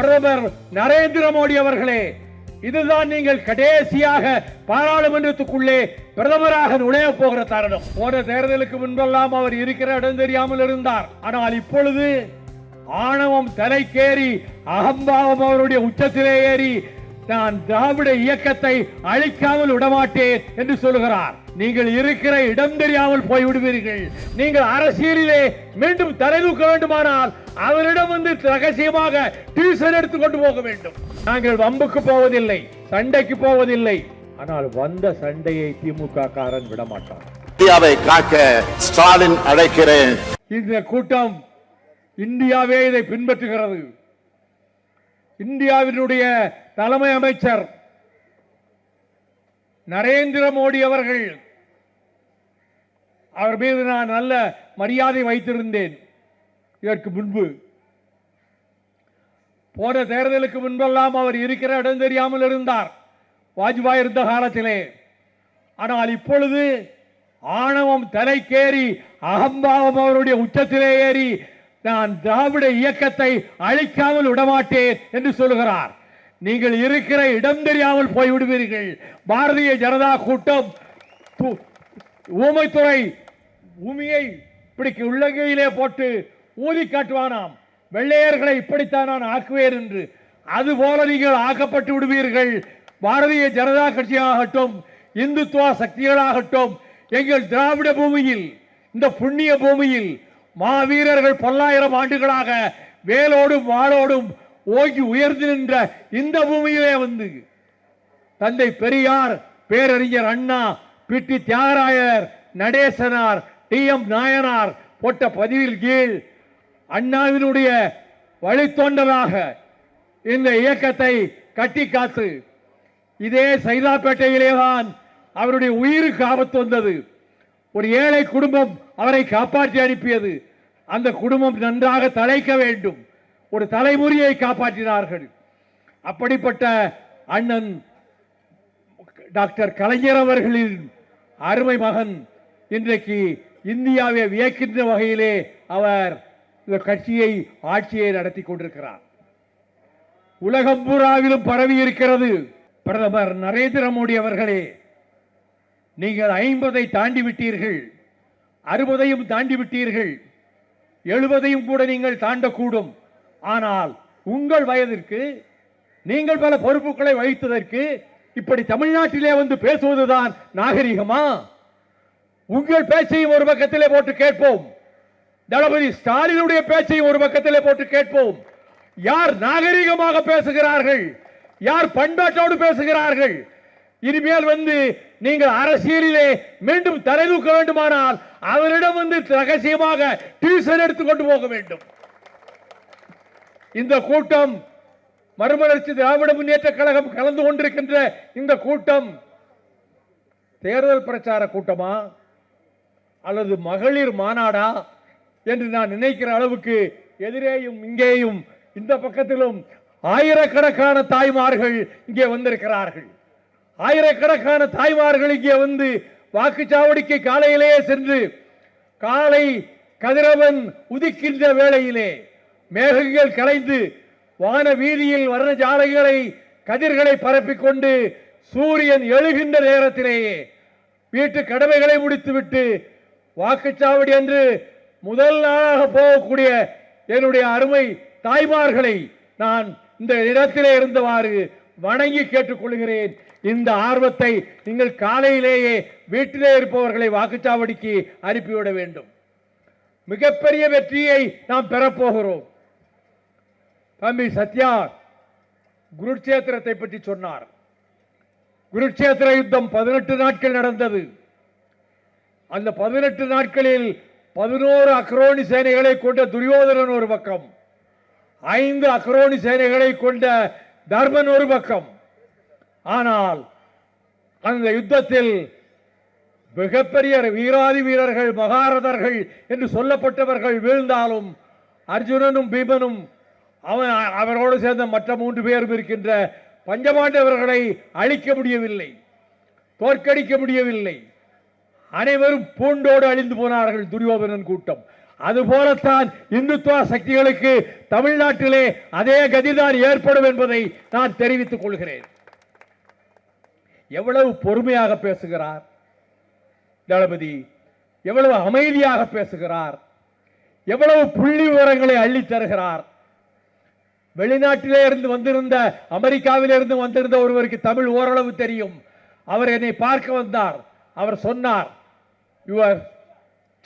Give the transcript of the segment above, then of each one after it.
பிரதமர் நரேந்திர மோடி அவர்களே இதுதான் நீங்கள் கடைசியாக பாராளுமன்றத்துக்குள்ளே பிரதமராக நுழைய போகிற தருணம். போன தேர்தலுக்கு முன்பெல்லாம் அவர் இருக்கிற இடம் தெரியாமல் இருந்தார். ஆனால் இப்பொழுது ஆணவம் தலைக்கேறி அகம்பாவம் அவருடைய உச்சத்திலே ஏறி நான் திராவிட இயக்கத்தை அழிக்காமல் விடமாட்டேன் என்று சொல்லுகிறார். நீங்கள் இருக்கிற இடம் தெரியாமல் போய் விடுவீர்கள் நீங்கள் அரசியலிலே மீண்டும் தலைதூக்க வேண்டுமானால் அவரிடம் வந்து ரகசியமாக டியூஷன் எடுத்துக் கொண்டு போக வேண்டும். நாங்கள் வம்புக்கு போவதில்லை சண்டைக்கு போவதில்லை. ஆனால் வந்த சண்டையை திமுக காரன் விடமாட்டார் இந்தியாவை காக்க ஸ்டாலின் அழைக்கிறேன். இந்த கூட்டம் இந்தியாவே இதை பின்பற்றுகிறது. இந்தியாவினுடைய தலைமை அமைச்சர் நரேந்திர மோடி அவர்கள் அவர் மீது நான் நல்ல மரியாதை வைத்திருந்தேன். இதற்கு முன்பு. போன தேர்தலுக்கு முன்பெல்லாம் அவர் இருக்கிற இடம் தெரியாமல் இருந்தார். வாஜ்பாய் இருந்த காலத்திலே. ஆனால் இப்பொழுது ஆணவம் தலைக்கேறி அகம்பாவம் அவருடைய உச்சத்திலே ஏறி நான் திராவிட இயக்கத்தை அழிக்காமல் விடமாட்டேன் என்று சொல்லுகிறார். நீங்கள் இருக்கிற இடம் தெரியாமல் போய்விடுவீர்கள். பாரதிய ஜனதா கூட்டம் ஊமைத்துறை பூமியை இப்படி உள்ளங்கையிலே போட்டு ஊதி காட்டுவானாம். வெள்ளையர்களை இப்படித்தான் நான் ஆக்குவேன் என்று. அதுபோல நீங்கள் ஆக்கப்பட்டு விடுவீர்கள். பாரதிய ஜனதா கட்சியாகட்டும் இந்துத்துவ சக்திகளாகட்டும் எங்கள் திராவிட பூமியில் இந்த புண்ணிய பூமியில் மாவீரர்கள் பல்லாயிரம் ஆண்டுகளாக வேலோடும் வாளோடும் ஓங்கி உயர்ந்து நின்ற இந்த பூமியிலே வந்து தந்தை பெரியார் பேரறிஞர் அண்ணா பிட்டி தியாகராயர் நடேசனார் டி எம் நாயனார் போட்ட பதிவில் கீழ் அண்ணாவினுடைய வழித்தோண்டலாக இந்த இயக்கத்தை கட்டி காத்து இதே சைதாப்பேட்டையிலேதான் அவருடைய உயிருக்கு ஆபத்து வந்தது. ஒரு ஏழை குடும்பம் அவரை காப்பாற்றி அனுப்பியது. அந்த குடும்பம் நன்றாக தலைக்க வேண்டும். ஒரு தலைமுறையை காப்பாற்றினார்கள். அப்படிப்பட்ட அண்ணன் டாக்டர் கலைஞர் அவர்களின் அருமை மகன் இன்றைக்கு இந்தியாவை வியக்கின்ற வகையிலே அவர் இந்த கட்சியை ஆட்சியை நடத்தி கொண்டிருக்கிறார். உலகம் பூராவிலும் பரவி இருக்கிறது பிரதமர் நரேந்திர மோடி அவர்களே நீங்கள் ஐம்பதை தாண்டி விட்டீர்கள் அறுபதையும் தாண்டி விட்டீர்கள் எழுபதையும் கூட நீங்கள் தாண்டக்கூடும். ஆனால் உங்கள் வயதிற்கு நீங்கள் பல பொறுப்புகளை வகித்ததற்கு இப்படி தமிழ்நாட்டிலே வந்து பேசுவதுதான் நாகரிகமா? உங்கள் பேச்சையும் ஒரு பக்கத்திலே போட்டு கேட்போம். தளபதி ஸ்டாலினுடைய பேச்சையும் ஒரு பக்கத்திலே போட்டு கேட்போம். யார் நாகரிகமாக பேசுகிறார்கள்? யார் பண்பாட்டோடு பேசுகிறார்கள்? இனிமேல் வந்து நீங்கள் அரசியலிலே மீண்டும் தலைதூக்க வேண்டுமானால் அவரிடம் வந்து ரகசியமாக டியூஷன் எடுத்து கொண்டு போக வேண்டும். இந்த கூட்டம் மறுமலர்ச்சி திராவிட முன்னேற்ற கழகம் கலந்து கொண்டிருக்கின்ற இந்த கூட்டம் தேர்தல் பிரச்சார கூட்டமா அல்லது மகளிர் மாநாடா என்று நான் நினைக்கிற அளவுக்கு எதிரேயும் இங்கேயும் இந்த பக்கத்திலும் ஆயிரக்கணக்கான தாய்மார்கள் இங்கே வந்திருக்கிறார்கள். ஆயிரக்கணக்கான தாய்மார்கள் இங்கே வந்து வாக்குச்சாவடிக்கு காலையிலேயே சென்று காலை கதிரவன் உதிக்கின்ற வேளையிலே மேகங்கள் கலைந்து வான வீதியில் வர்ண ஜாலைகளை கதிர்களை பரப்பிக் கொண்டு சூரியன் எழுகின்ற நேரத்திலேயே வீட்டு கடமைகளை முடித்துவிட்டு வாக்குச்சாவடி என்று முதல் நாளாக போகக்கூடிய என்னுடைய அருமை தாய்மார்களை நான் இந்த இடத்திலே இருந்தவாறு வணங்கி கேட்டுக்கொள்கிறேன். இந்த ஆர்வத்தை நீங்கள் காலையிலேயே வீட்டிலே இருப்பவர்களை வாக்குச்சாவடிக்கு அனுப்பிவிட வேண்டும். மிகப்பெரிய வெற்றியை நாம் பெறப்போகிறோம் தம்பி சத்யா குருட்சேத்திரத்தை பற்றி சொன்னார். குருட்சேத்திர யுத்தம் பதினெட்டு நாட்கள் நடந்தது. அந்த பதினெட்டு நாட்களில் பதினோரு அக்ரோனி சேனைகளை கொண்ட துரியோதனன் ஒரு பக்கம் ஐந்து அக்ரோனி சேனைகளை கொண்ட தர்மன் ஒரு பக்கம் ஆனால் அந்த யுத்தத்தில் மிகப்பெரிய வீராதி வீரர்கள் மகாரதர்கள் என்று சொல்லப்பட்டவர்கள் வீழ்ந்தாலும் அர்ஜுனனும் பீமனும் அவன் அவரோடு சேர்ந்த மற்ற மூன்று பேரும் இருக்கின்ற பஞ்சபாண்டவர்களை அழிக்க முடியவில்லை தோற்கடிக்க முடியவில்லை. அனைவரும் பூண்டோடு அழிந்து போனார்கள் துரியோதனன் கூட்டம். அதுபோலத்தான் இந்துத்துவ சக்திகளுக்கு தமிழ்நாட்டிலே அதே கதிதான் ஏற்படும் என்பதை நான் தெரிவித்துக் கொள்கிறேன். எவ்வளவு பொறுமையாக பேசுகிறார்? தளபதி எவ்வளவு அமைதியாக பேசுகிறார்? எவ்வளவு புள்ளி விவரங்களை அள்ளித் தருகிறார்? வெளிநாட்டிலே இருந்து வந்திருந்த அமெரிக்காவிலே இருந்து வந்திருந்த ஒருவருக்கு தமிழ் ஓரளவு தெரியும். அவர் என்னை பார்க்க வந்தார். அவர் சொன்னார் your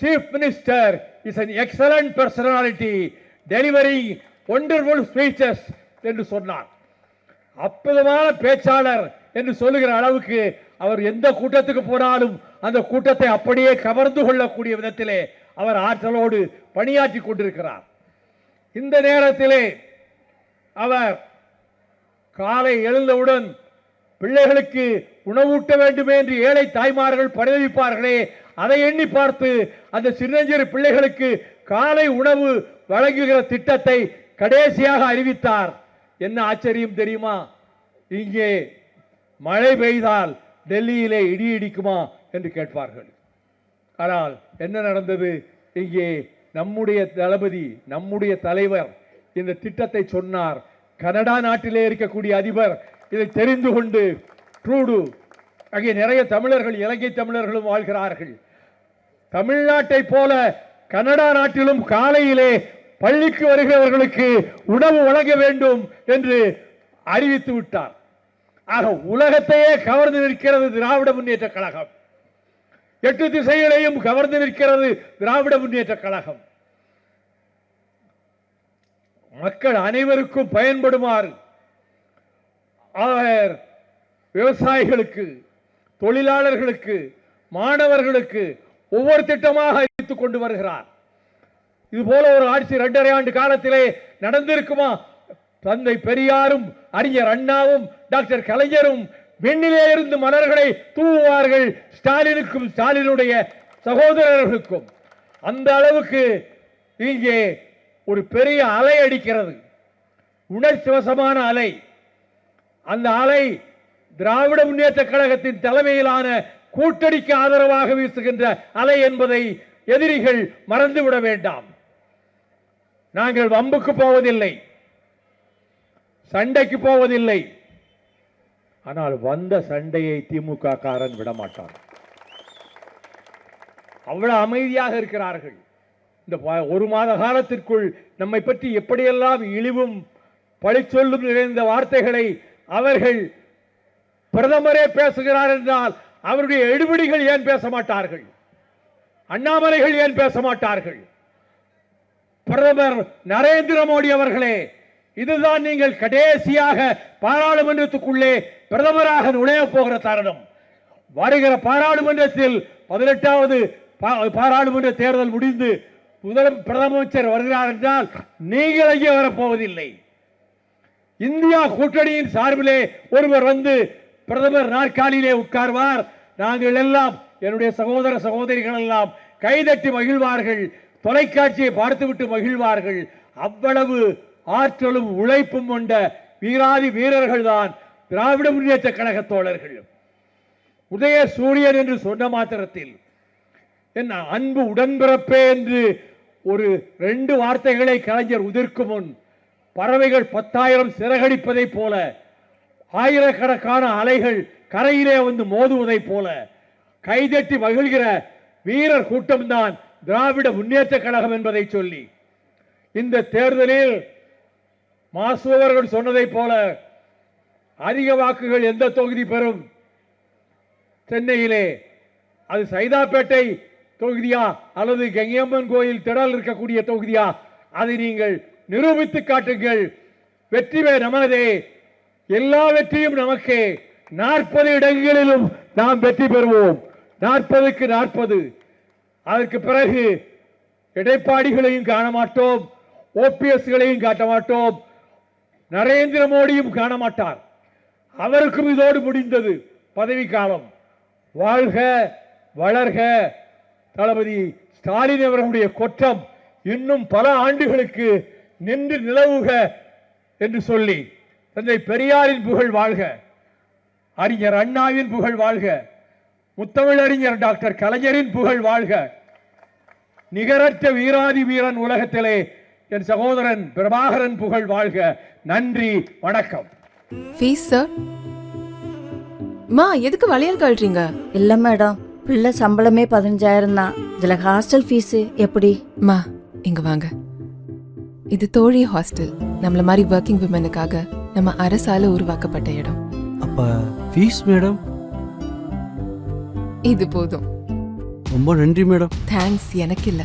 chief minister is an excellent personality delivery wonderful speeches என்று சொன்னார். அற்புதமான பேச்சாளர் என்று சொல்லுகிற அளவுக்கு அவர் எந்த கூட்டத்துக்கு போனாலும் அந்த கூட்டத்தை அப்படியே கவர்ந்து கொள்ளக்கூடிய விதத்திலே அவர் ஆற்றலோடு பணியாற்றி கொண்டிருக்கிறார். இந்த நேரத்திலே அவர் காலை எழுந்தவுடன் பிள்ளைகளுக்கு உணவூட்ட வேண்டுமே என்று ஏழை தாய்மார்கள் பரிதவிப்பார்களே அதை எண்ணி பார்த்து அந்த சின்னஞ்சிறு பிள்ளைகளுக்கு காலை உணவு வழங்குகிற திட்டத்தை கடைசியாக அறிவித்தார். என்ன ஆச்சரியம் தெரியுமா? இங்கே மழை பெய்தால் டெல்லியிலே இடி இடிக்குமா என்று கேட்பார்கள். ஆனால் என்ன நடந்தது? இங்கே நம்முடைய தளபதி நம்முடைய தலைவர் இந்த திட்டத்தை சொன்னார். கனடா நாட்டிலே இருக்கக்கூடிய அதிபர் இதை தெரிந்து கொண்டு ட்ரூடு அங்கே நிறைய தமிழர்கள் இலங்கை தமிழர்களும் வாழ்கிறார்கள். தமிழ்நாட்டை போல கனடா நாட்டிலும் காலையிலே பள்ளிக்கு வருகிறவர்களுக்கு உணவு வழங்க வேண்டும் என்று அறிவித்து விட்டார். ஆக உலகத்தையே கவர்ந்து நிற்கிறது திராவிட முன்னேற்ற கழகம். எட்டு திசைகளையும் கவர்ந்து நிற்கிறது திராவிட முன்னேற்ற கழகம். மக்கள் அனைவருக்கும் பயன்படுமாறு அவர் விவசாயிகளுக்கு தொழிலாளர்களுக்கு மாணவர்களுக்கு ஒவ்வொரு திட்டமாக அறிவித்துக் கொண்டு வருகிறார். இது போல ஒரு ஆட்சி இரண்டரை ஆண்டு காலத்திலே நடந்திருக்குமா? தந்தை பெரியாரும் அறிஞர் அண்ணாவும் டாக்டர் கலைஞரும் விண்ணிலே இருந்து மலர்களை தூவுவார்கள் ஸ்டாலினுக்கும் ஸ்டாலினுடைய சகோதரர்களுக்கும். அந்த அளவுக்கு இங்கே ஒரு பெரிய அலை அடிக்கிறது. உணர்ச்சிவசமான அலை. அந்த அலை திராவிட முன்னேற்ற கழகத்தின் தலைமையிலான கூட்டணிக்கு ஆதரவாக வீசுகின்ற அலை என்பதை எதிரிகள் மறந்துவிட வேண்டாம். நாங்கள் வம்புக்கு போவதில்லை. சண்டைக்கு போவதில்லை. ஆனால் வந்த சண்டையை திமுக காரன் விடமாட்டான். அவ்வளவு அமைதியாக இருக்கிறார்கள். இந்த ஒரு மாத காலத்திற்குள் நம்மை பற்றி எப்படியெல்லாம் இழிவும் பழிச்சொல்லும் நிறைந்த வார்த்தைகளை அவர்கள் பிரதமரே பேசுகிறார் என்றால் அவருடைய எடுபடிகள் ஏன் பேச மாட்டார்கள் அண்ணாமலைகள் ஏன் பேச மாட்டார்கள் பிரதமர் நரேந்திர மோடி அவர்களே இதுதான் நீங்கள் கடைசியாக பாராளுமன்றத்துக்குள்ளே பிரதமராக நுழைய போகிற தருணம். வருகிற பாராளுமன்றத்தில் பதினெட்டாவது பா- பாராளுமன்ற தேர்தல் முடிந்து முதல் பிரதமர் வருகிறார் என்றால் நீங்கள் அங்கே வரப்போவதில்லை. இந்தியா கூட்டணியின் சார்பிலே ஒருவர் வந்து பிரதமர் நாற்காலியிலே உட்கார்வார். நாங்கள் எல்லாம் என்னுடைய சகோதர சகோதரிகள் எல்லாம் கைதட்டி மகிழ்வார்கள். தொலைக்காட்சியை பார்த்துவிட்டு மகிழ்வார்கள். அவ்வளவு ஆற்றலும் உழைப்பும் கொண்ட வீராதி வீரர்கள் தான் திராவிட முன்னேற்ற கழக தோழர்கள். உதய சூரியன் என்று சொன்ன மாத்திரத்தில் என் அன்பு உடன்பிறப்பே என்று ஒரு ரெண்டு வார்த்தைகளை கலைஞர் உதிர்க்கும் முன் பறவைகள் பத்தாயிரம் சிறகடிப்பதைப் போல ஆயிரக்கணக்கான அலைகள் கரையிலே வந்து மோதுவதைப் போல கைதட்டி மகிழ்கிற வீரர் கூட்டம்தான் திராவிட முன்னேற்ற கழகம் என்பதை சொல்லி இந்த தேர்தலில் மாசு அவர்கள் சொன்னதைப் போல அதிக வாக்குகள் எந்த தொகுதி பெறும்? சென்னையிலே. அது சைதாப்பேட்டை தொகுதியா? அல்லது கங்கையம்மன் கோயில் திடல் இருக்கக்கூடிய தொகுதியா? அதை நீங்கள் நிரூபித்து காட்டுங்கள். வெற்றிவே நமதே. எல்லா வெற்றியும் நமக்கே. நாற்பது இடங்களிலும் நாம் வெற்றி பெறுவோம். நாற்பதுக்கு நாற்பது. அதற்கு பிறகு இடைப்பாடிகளையும் காண மாட்டோம். ஓபிஎஸ்களையும் காட்ட மாட்டோம். நரேந்திர மோடியும் காண மாட்டார் அவருக்கும் இதோடு முடிந்தது பதவி காலம் வாழ்க வளர்க. தளபதி ஸ்டாலின் அவர்களுடைய கொற்றம் இன்னும் பல ஆண்டுகளுக்கு நின்று நிலவுக என்று சொல்லி தந்தை பெரியாரின் புகழ் வாழ்க அறிஞர் அண்ணாவின் புகழ் வாழ்க முத்தமிழறிஞர் டாக்டர் கலைஞரின் புகழ் வாழ்க. நிகரற்ற வீராதி வீரன் உலகத்திலே என் சகோதரன் பிரபாகரன் புகழ் வாழ்க. நன்றி வணக்கம். ஃபீஸ் சார் மா எதுக்கு வளையல் கழறீங்க? இல்லை மேடம் பிள்ளை சம்பளமே பதினஞ்சாயிரம் தான். இதில் ஹாஸ்டல் ஃபீஸு எப்படி? மா இங்க வாங்க. இது தோழி ஹாஸ்டல் நம்மள மாதிரி ஒர்க்கிங் விமனுக்காக நம்ம அரசால உருவாக்கப்பட்ட இடம். அப்ப ஃபீஸ் மேடம் இது போதும். ரொம்ப நன்றி மேடம் தேங்க்ஸ் எனக்கு இல்ல